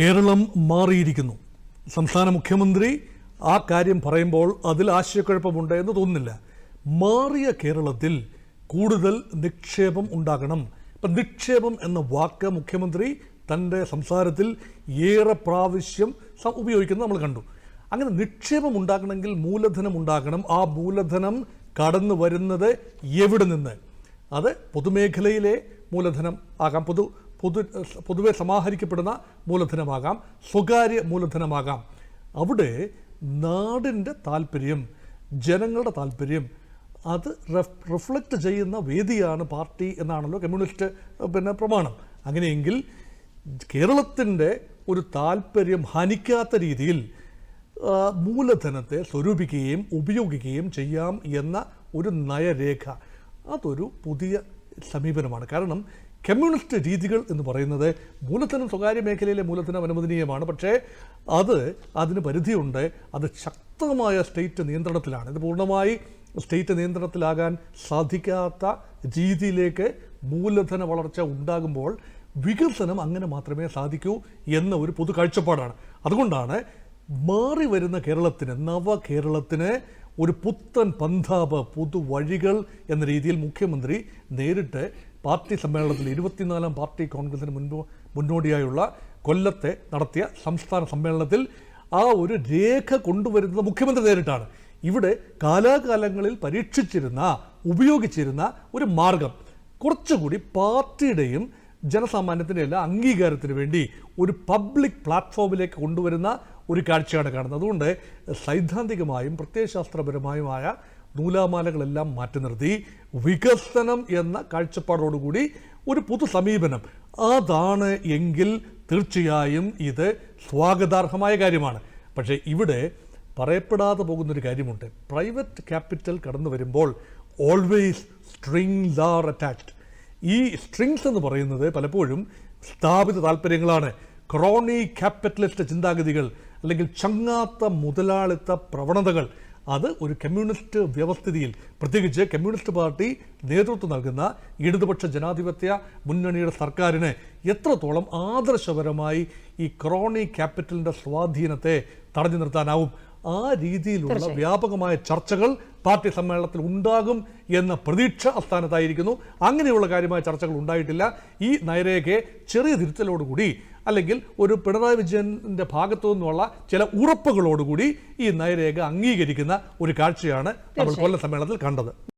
കേരളം മാറിയിരിക്കുന്നു. സംസ്ഥാന മുഖ്യമന്ത്രി ആ കാര്യം പറയുമ്പോൾ അതിൽ ആശയക്കുഴപ്പമുണ്ട് എന്ന് തോന്നുന്നില്ല. മാറിയ കേരളത്തിൽ കൂടുതൽ നിക്ഷേപം ഉണ്ടാകണം. ഇപ്പം നിക്ഷേപം എന്ന വാക്ക് മുഖ്യമന്ത്രി തന്റെ സംസാരത്തിൽ ഏറെ പ്രാവശ്യം ഉപയോഗിക്കുന്നത് നമ്മൾ കണ്ടു. അങ്ങനെ നിക്ഷേപം ഉണ്ടാകണമെങ്കിൽ മൂലധനം ഉണ്ടാകണം. ആ മൂലധനം കടന്നു വരുന്നത് എവിടെ നിന്ന്? അത് പൊതുമേഖലയിലെ മൂലധനം ആകാം. പൊതു പൊതു പൊതുവെ സമാഹരിക്കപ്പെടുന്ന മൂലധനമാകാം സ്വകാര്യ മൂലധനമാകാം. അവിടെ നാടിന്റെ താല്പര്യം ജനങ്ങളുടെ താല്പര്യം അത് റെഫ് റിഫ്ലക്റ്റ് ചെയ്യുന്ന വേദിയാണ് പാർട്ടി എന്നാണല്ലോ കമ്മ്യൂണിസ്റ്റ് പിന്നെ പ്രമാണം. അങ്ങനെയെങ്കിൽ കേരളത്തിന്റെ ഒരു താല്പര്യം ഹനിക്കാത്ത രീതിയിൽ മൂലധനത്തെ സ്വരൂപിക്കുകയും ഉപയോഗിക്കുകയും ചെയ്യാം എന്ന ഒരു നയരേഖ. അതൊരു പുതിയ സമീപനമാണ്. കാരണം കമ്മ്യൂണിസ്റ്റ് രീതികൾ എന്ന് പറയുന്നത് മൂലധനം സ്വകാര്യ മേഖലയിലെ മൂലധനം അനുവദനീയമാണ്. പക്ഷേ അത് അതിന് പരിധിയുണ്ട്. അത് ശക്തമായ സ്റ്റേറ്റ് നിയന്ത്രണത്തിലാണ്. ഇത് പൂർണമായി സ്റ്റേറ്റ് നിയന്ത്രണത്തിലാകാൻ സാധിക്കാത്ത രീതിയിലേക്ക് മൂലധന വളർച്ച ഉണ്ടാകുമ്പോൾ വികസനം അങ്ങനെ മാത്രമേ സാധിക്കൂ എന്ന ഒരു പൊതു കാഴ്ചപ്പാടാണ്. അതുകൊണ്ടാണ് മാറി വരുന്ന കേരളത്തിന് നവ കേരളത്തിന് ഒരു പുത്തൻ പന്ഥാപ് പുതുവഴികൾ എന്ന രീതിയിൽ മുഖ്യമന്ത്രി നേരിട്ട് പാർട്ടി സമ്മേളനത്തിൽ ഇരുപത്തിനാലാം പാർട്ടി കോൺഗ്രസിന് മുൻപ് മുന്നോടിയായുള്ള കൊല്ലത്തെ നടത്തിയ സംസ്ഥാന സമ്മേളനത്തിൽ ആ ഒരു രേഖ കൊണ്ടുവരുന്നത് മുഖ്യമന്ത്രി നേരിട്ടാണ്. ഇവിടെ കാലാകാലങ്ങളിൽ പരീക്ഷിച്ചിരുന്ന ഉപയോഗിച്ചിരുന്ന ഒരു മാർഗം. കുറച്ചുകൂടി പാർട്ടിയുടെയും ജനസാമാന്യത്തിന്റെ എല്ലാ അംഗീകാരത്തിന് വേണ്ടി ഒരു പബ്ലിക് പ്ലാറ്റ്ഫോമിലേക്ക് കൊണ്ടുവരുന്ന ഒരു കാഴ്ചയാണ് കാണുന്നത്. അതുകൊണ്ട് സൈദ്ധാന്തികമായും പ്രത്യയശാസ്ത്രപരമായുമായ നൂലാമാലകളെല്ലാം മാറ്റി നിർത്തി. വികസനം എന്ന കാഴ്ചപ്പാടോടുകൂടി ഒരു പൊതു സമീപനം. അതാണ് എങ്കിൽ തീർച്ചയായും ഇത് സ്വാഗതാർഹമായ കാര്യമാണ്. പക്ഷേ ഇവിടെ പറയപ്പെടാതെ പോകുന്നൊരു കാര്യമുണ്ട്. പ്രൈവറ്റ് ക്യാപിറ്റൽ കടന്നു വരുമ്പോൾ ഓൾവേസ് സ്ട്രിങ്സ് ആർ അറ്റാച്ച്ഡ് ഈ സ്ട്രിങ്സ് എന്ന് പറയുന്നത് പലപ്പോഴും സ്ഥാപിത താല്പര്യങ്ങളാണ്. ക്രോണി ക്യാപിറ്റലിസ്റ്റ് ചിന്താഗതികൾ അല്ലെങ്കിൽ ചങ്ങാത്ത മുതലാളിത്ത പ്രവണതകൾ. അത് ഒരു കമ്മ്യൂണിസ്റ്റ് വ്യവസ്ഥിതിയിൽ പ്രത്യേകിച്ച് കമ്മ്യൂണിസ്റ്റ് പാർട്ടി നേതൃത്വം നൽകുന്ന ഇടതുപക്ഷ ജനാധിപത്യ മുന്നണിയുടെ സർക്കാരിനെ എത്രത്തോളം ആദർശപരമായി ഈ ക്രോണി ക്യാപിറ്റലിന്റെ സ്വാധീനത്തെ തടഞ്ഞു നിർത്താനാവും? ആ രീതിയിലുള്ള വ്യാപകമായ ചർച്ചകൾ പാർട്ടി സമ്മേളനത്തിൽ ഉണ്ടാകും എന്ന പ്രതീക്ഷ അസ്ഥാനത്തായിരിക്കുന്നു അങ്ങനെയുള്ള കാര്യമായ ചർച്ചകൾ ഉണ്ടായിട്ടില്ല. ഈ നയരേഖയെ ചെറിയ തിരുത്തലോടുകൂടി അല്ലെങ്കിൽ ഒരു പിണറായി വിജയന്റെ ഭാഗത്തു നിന്നുള്ള ചില ഉറപ്പുകളോടുകൂടി ഈ നയരേഖ അംഗീകരിക്കുന്ന ഒരു കാഴ്ചയാണ് നമ്മൾ കൊല്ലം സമ്മേളനത്തിൽ കണ്ടത്.